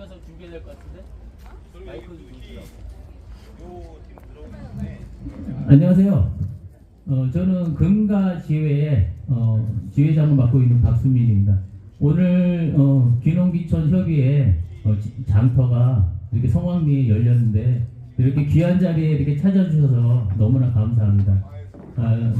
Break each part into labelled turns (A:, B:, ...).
A: 집에서 준비해야 될 것 같은데 마이크 좀 주시라고. 안녕하세요. 어, 저는 금가 지회의 어, 지회장을 맡고 있는 박수민입니다. 오늘 어, 귀농귀촌 협의회 어, 지- 장터가 이렇게 성황리에 열렸는데 이렇게 귀한 자리에 이렇게 찾아주셔서 너무나 감사합니다. 아,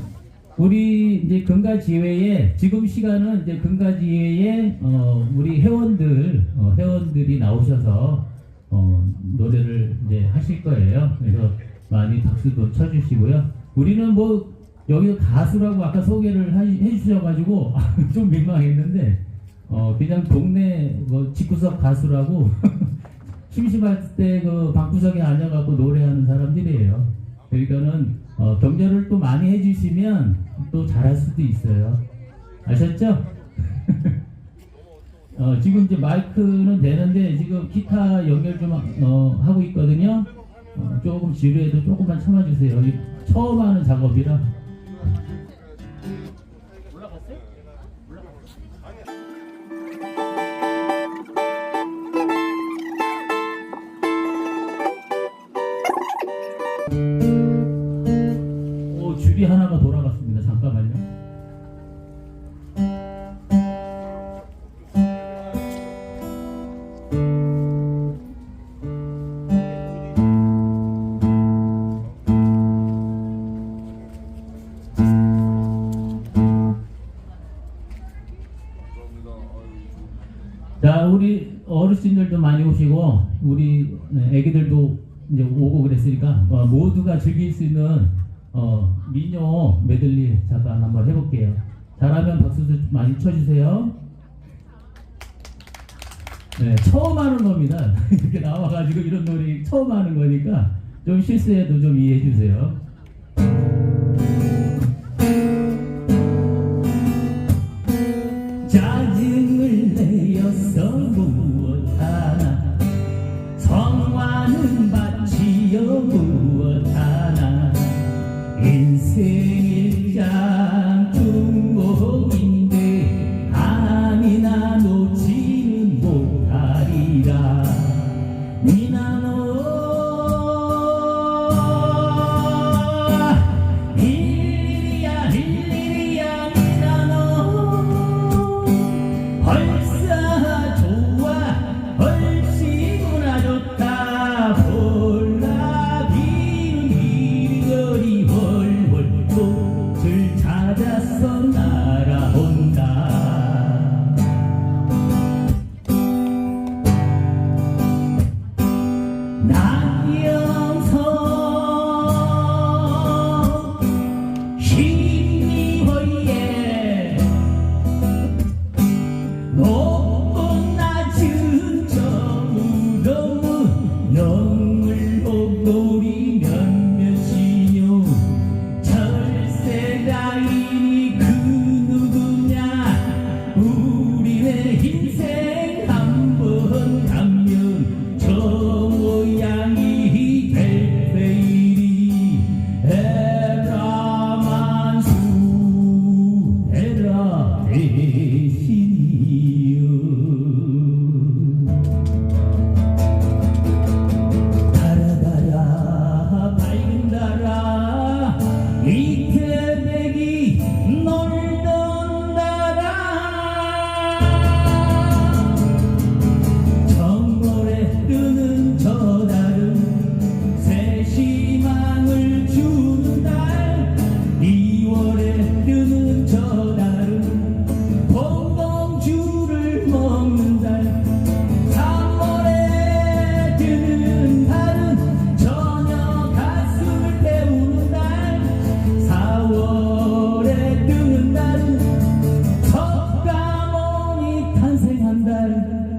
A: 우리 이제 금가지회에 지금 시간은 이제 금가지회에 어, 우리 회원들 어, 회원들이 나오셔서 어, 노래를 이제 하실 거예요. 그래서 많이 박수도 쳐주시고요. 우리는 뭐 여기서 가수라고 아까 소개를 하- 해주셔가지고 좀 민망했는데 어, 그냥 동네 뭐 집구석 가수라고 심심할 때 그 방구석에 앉아갖고 노래하는 사람들이에요. 그러니까는 어, 격려를 또 많이 해주시면 또 잘할 수도 있어요. 아셨죠? 어, 지금 이제 마이크는 되는데 지금 기타 연결 좀 어, 하고 있거든요. 어, 조금 지루해도 조금만 참아주세요. 이 처음 하는 작업이라. 올라 자, 우리 어르신들도 많이 오시고 우리 네, 애기들도 이제 오고 그랬으니까 어, 모두가 즐길 수 있는 어, 민요 메들리 잠깐 한번 해볼게요. 잘하면 박수도 많이 쳐주세요. 네, 처음 하는 겁니다. 이렇게 나와가지고 이런 노래 처음 하는 거니까 좀 실수해도 좀 이해해 주세요.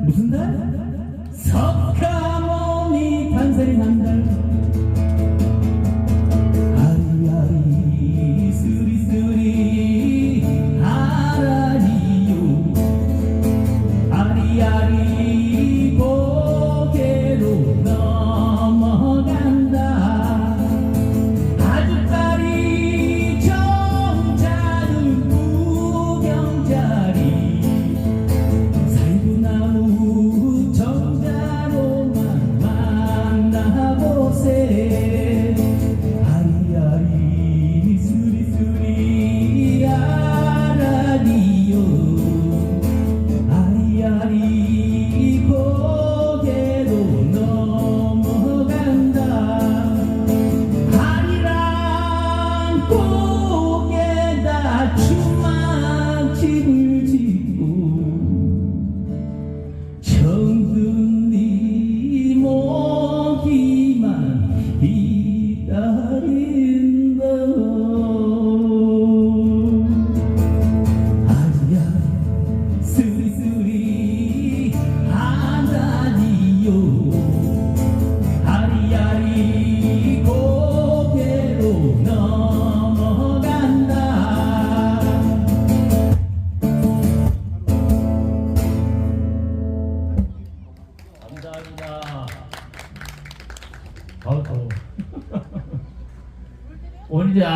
A: 무슨 날? 3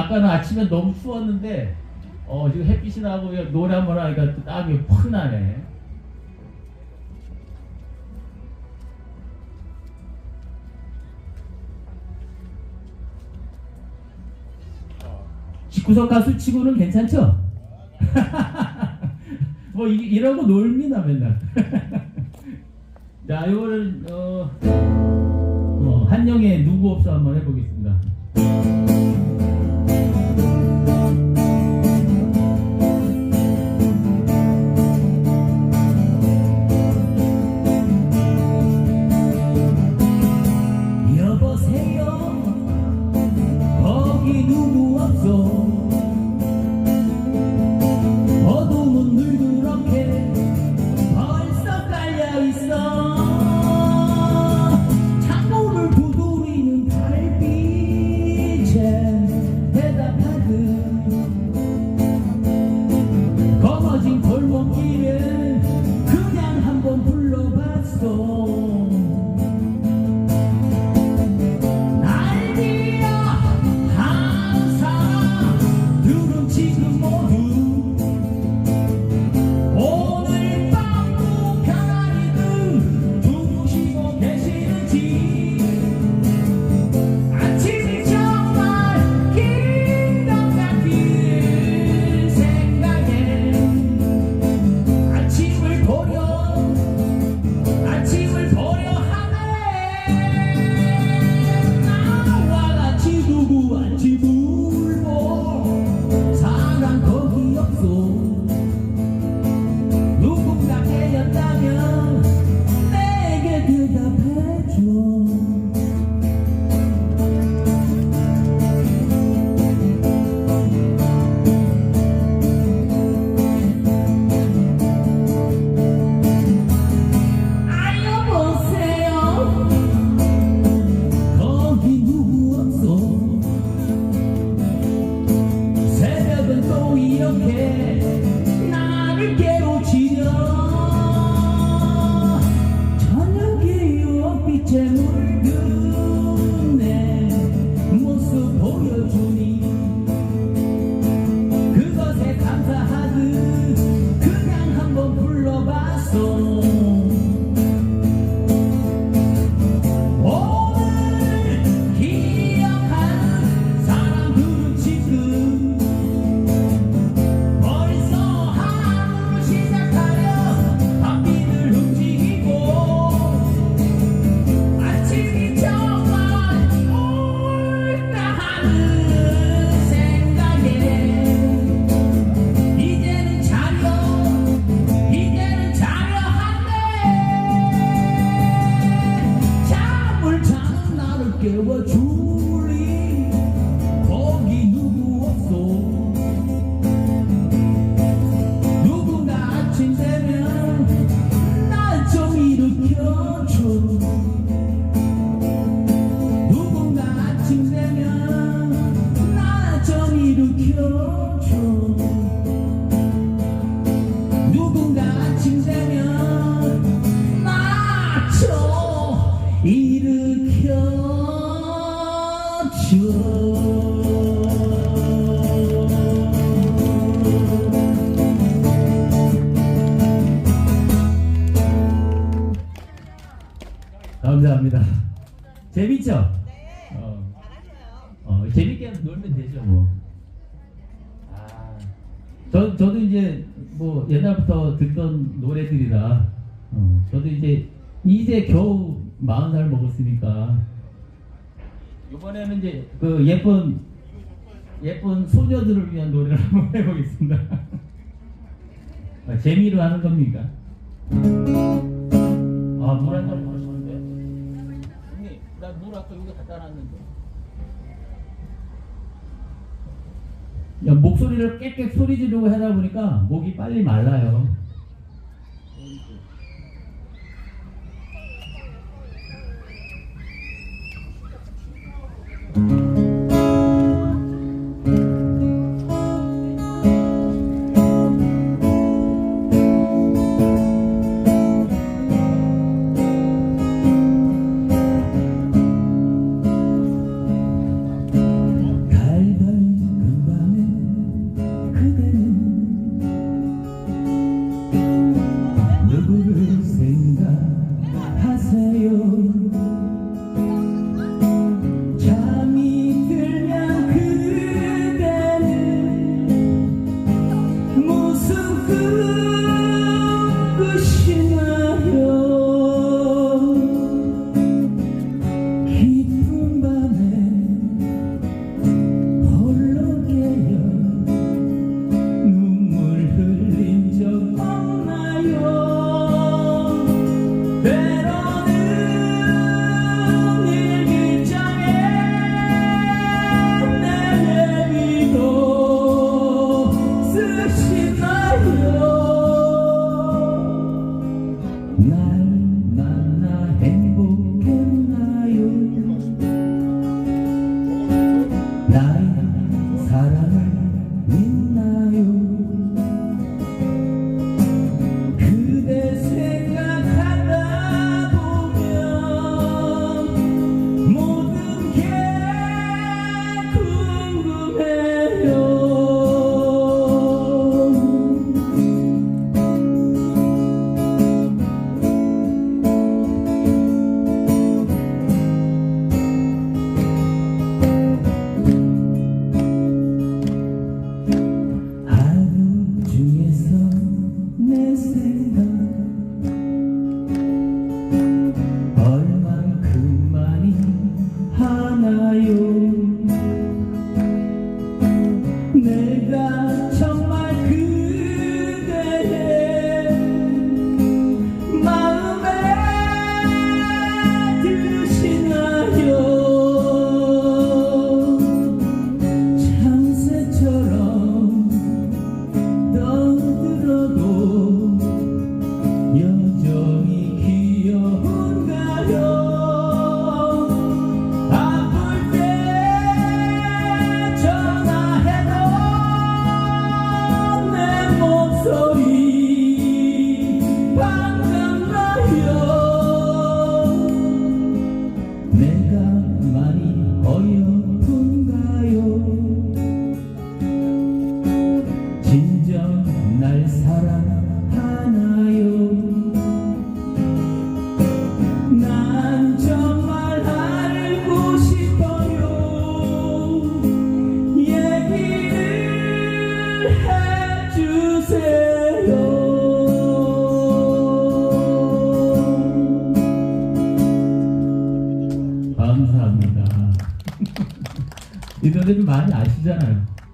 A: 아까는 아침에 너무 추웠는데 어 지금 햇빛이 나고 노래 한번 하니까 또 땀이 팍 나네. 집구석 가수 치고는 괜찮죠? 뭐 이, 이러고 놀미나 맨날. 자, 이거는 어, 어, 한영의 누구 없어 한번 해보겠습니다. todo. 감사합니다. 재밌죠? 어, 어, 재밌게 놀면 되죠, 뭐. 아, 저, 저도 이제 뭐 옛날부터 듣던 노래들이라, 어, 저도 이제 이제 겨우 40살 먹었으니까, 이번에는 이제 그 예쁜, 예쁜 소녀들을 위한 노래를 한번 해보겠습니다. 아, 재미로 하는 겁니까? 아, 물한잔 마시는데? 형님, 나물 아까 여기 갖다 놨는데. 야, 목소리를 꽥꽥 소리 지르고 하다 보니까 목이 빨리 말라요.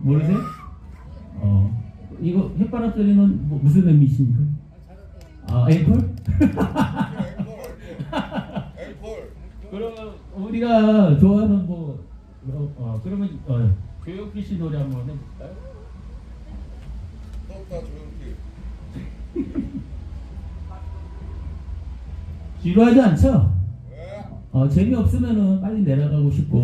A: 모르세요? 어 이거 햇바람 소리는 뭐, 무슨 의미십니까? 아 앵콜?
B: 앵콜
A: 그러면 우리가 좋아하는 뭐 어, 어, 그러면 어, 조용필 씨 노래 한번 해볼까요?
B: 떴다 조용필
A: 지루하지 않죠?
B: 왜?
A: 어, 재미없으면은 빨리 내려가고 싶고